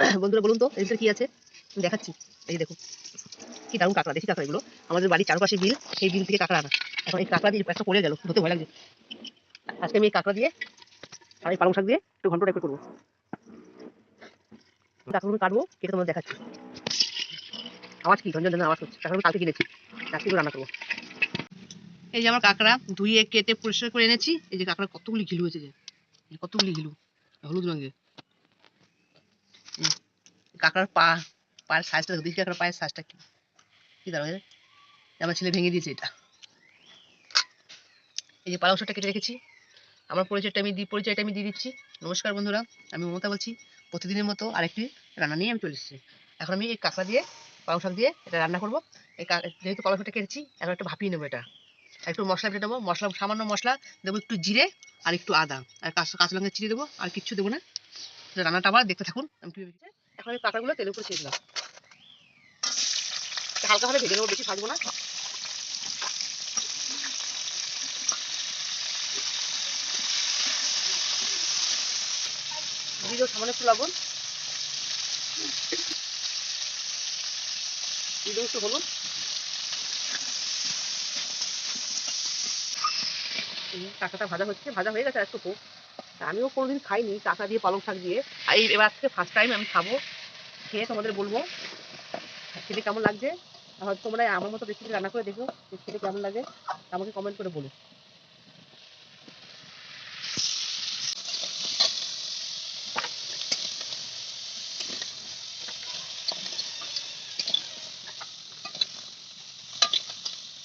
বন্ধুরা, বলুন তো ভিতরে কি আছে? দেখাচ্ছি। এই দেখুন, কি দারুণ কাঁকড়া দেখি কাঁকড়া এগুলো। আমাদের বাড়ির চারপাশে বিল, সেই বিল থেকে কাঁকড়া আনা। এখন এই কাঁকড়া দিয়ে একটা পড়ে গেল, ধরতে ভয় লাগছে। আজকে আমি এই কাঁকড়া দিয়ে আর এই পালং শাক দিয়ে একটু ঘন্ট টাইপের করব। কাঁকড়াগুলো কাটবো, কেটে তোমাদের দেখাচ্ছি। আওয়াজ কি? ঝঞ্ঝন ঝঞ্ঝন আওয়াজ হচ্ছে। কাঁকড়াগুলো কালকে কিনেছি। এগুলো রান্না করব। এই যে আমার কাঁকড়া, ধুয়ে কেটে পরিষ্কার করে এনেছি। এই যে কাঁকড়া কতগুলি ঘিলু হয়েছে যে। কতগুলি ঘিলু? হলুদ রঙের। কাঁকড়ার পা, পায়ের সাইজটা দেখি কাঁকড়ার পায়ের সাইজটা কি? কি দাঁড়ায় আমার ছেলে ভেঙে দিয়েছে এটা। এই যে পালং শাকটা কেটে রেখেছি। আমার পরিচয়টা আমি দিই পরিচয়টা আমি দিয়ে দিচ্ছি। নমস্কার বন্ধুরা, আমি মমতা বলছি। প্রতিদিনের মতো আরেকটি রান্না নিয়ে আমি চলে এসেছি। এখন আমি এই কাঁকড়া দিয়ে পালং শাক দিয়ে এটা রান্না করব। এই যেহেতু পালং শাকটা কেটেছি, এখন একটু ভাপিয়ে নেব এটা। একটু মশলা বেটে দেবো মশলা, সামান্য মশলা, দেবো একটু জিরে আর একটু আদা। আর কাঁচা কাঁচা লঙ্কা চিড়ে দেবো। আর কিচ্ছু দেবো না। রান্নাটা আবার দেখতে থাকুন। আমি। এখন আমি কাঁকড়াগুলো তেলের উপরে ছেড়ে দিলাম। হালকা ভাবে ভেজে নেব, বেশি ভাজবো না। দিয়ে দেবো সামান্য একটু লবণ। দিয়ে একটু হলুদ। এই কাঁকড়াটা ভাজা হচ্ছে, ভাজা হয়ে গেছে একটু আমিও কোনোদিন খাইনি কাঁকড়া দিয়ে পালং শাক দিয়ে। এই, এবার থেকে ফার্স্ট টাইম আমি খাব, খেয়ে তোমাদের বলব। খেতে কেমন লাগছে? হয়তো তোমরা আমার মতো রেসিপি রান্না করে দেখো খেতে কেমন লাগে আমাকে কমেন্ট করে বলো।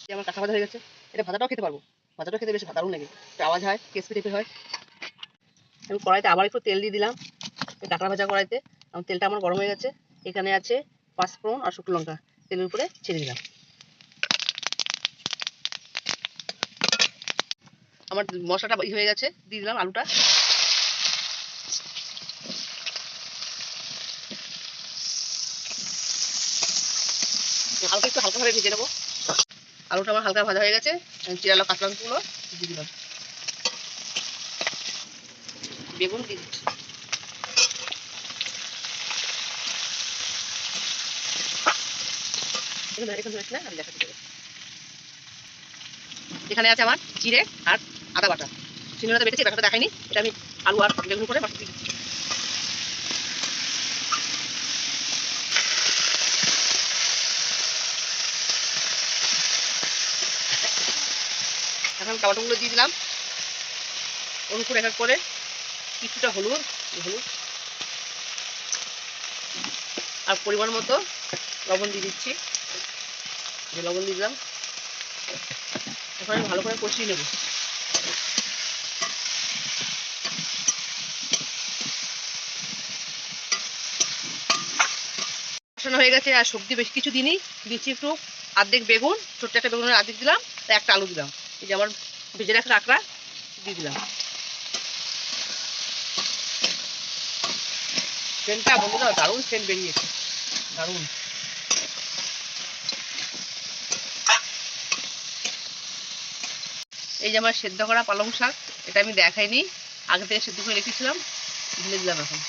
আমার কাঁচা ভাজা হয়ে গেছে, এটা ভাজাটাও খেতে পারব। ভাজাটাও খেতে বেশ দারুণ লাগে। আওয়াজ হয় কেসপি টাইপের হয়। আমি কড়াইতে আবার একটু তেল দিয়ে দিলাম। কাঁকড়া ভাজা কড়াইতে এবং তেলটা আমার গরম হয়ে গেছে। এখানে আছে পাঁচফোড়ন আর শুকনো লঙ্কা। তেলের উপরে ছেড়ে দিলাম। আমার মশলাটা হয়ে গেছে, দিয়ে দিলাম আলুটা। হালকা একটু হালকাভাবে ভেজে নেব। আলুটা আমার হালকা ভাজা হয়ে গেছে চিরালো কাঁচা দিয়ে দিলাম। বেগুন দিয়ে এখানে এখানে আমি দেখাচ্ছি তোকে। এখানে আছে আমার জিরে আর আদা বাটা। সিনেমাটা বেটেছি বাটাটা দেখাইনি। এটা আমি আলু আর বেগুন করে বাটা দিচ্ছি। এখন টমেটোগুলো দিয়ে দিলাম। অনুকুর এক করে কিছুটা হলুদ হলুদ। আর পরিমাণ মতো লবণ দিয়ে দিচ্ছি। লবণ দিলাম। এখন ভালো করে কষিয়ে নেব। হয়ে গেছে আর সবজি বেশি কিছু দিনই দিচ্ছি একটু আর্ধেক বেগুন, ছোট্ট একটা বেগুনের আর্ধেক দিলাম, আর একটা আলু দিলাম। এই যে আমার ভেজে রাখা কাঁকড়া দিয়ে দিলাম। সেন্টটা বন্ধুরা দারুণ সেন্ট বেরিয়েছে। দারুণ। এই যে আমার সেদ্ধ করা পালং শাক, এটা আমি দেখাইনি, আগে থেকে সেদ্ধ করে রেখেছিলাম ঢেলে দিলাম এখন।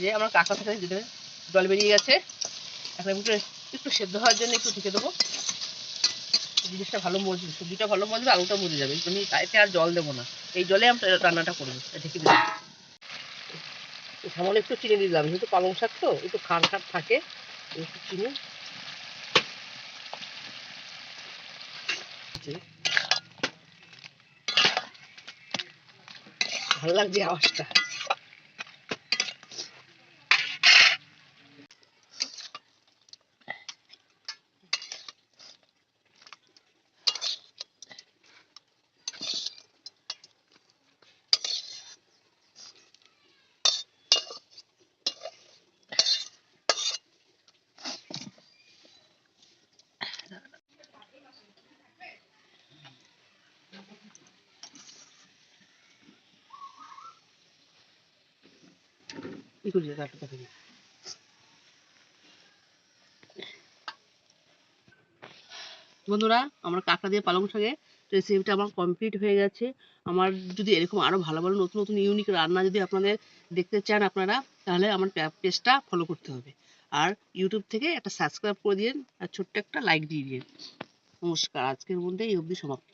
যে আমার কাকা থেকে জল বেরিয়ে গেছে। এখন একটু একটু সেদ্ধ হওয়ার জন্য একটু ঢেকে দেবো। জিনিসটা ভালো মজবে সবজিটা ভালো মজবে আলুটা মজে যাবে। আমি এতে আর জল দেবো না। এই জলে আমি রান্নাটা করব ঢেকে দিলাম। সামান্য একটু চিনি দিলাম। যেহেতু পালং শাক তো, একটু খান খাট থাকে, একটু চিনি। ভালো লাগছে আওয়াজটা। কি। বন্ধুরা, আমার কাঁকড়া দিয়ে পালং শাকে রেসিপিটা আমার কমপ্লিট হয়ে গেছে। আমার যদি এরকম আরও ভালো ভালো নতুন নতুন ইউনিক রান্না যদি আপনাদের দেখতে চান আপনারা, তাহলে আমার পেজটা ফলো করতে হবে। আর ইউটিউব থেকে একটা সাবস্ক্রাইব করে দিন আর ছোট্ট একটা লাইক দিয়ে দিন নমস্কার, আজকের মধ্যে এই অবধি সমাপ্ত।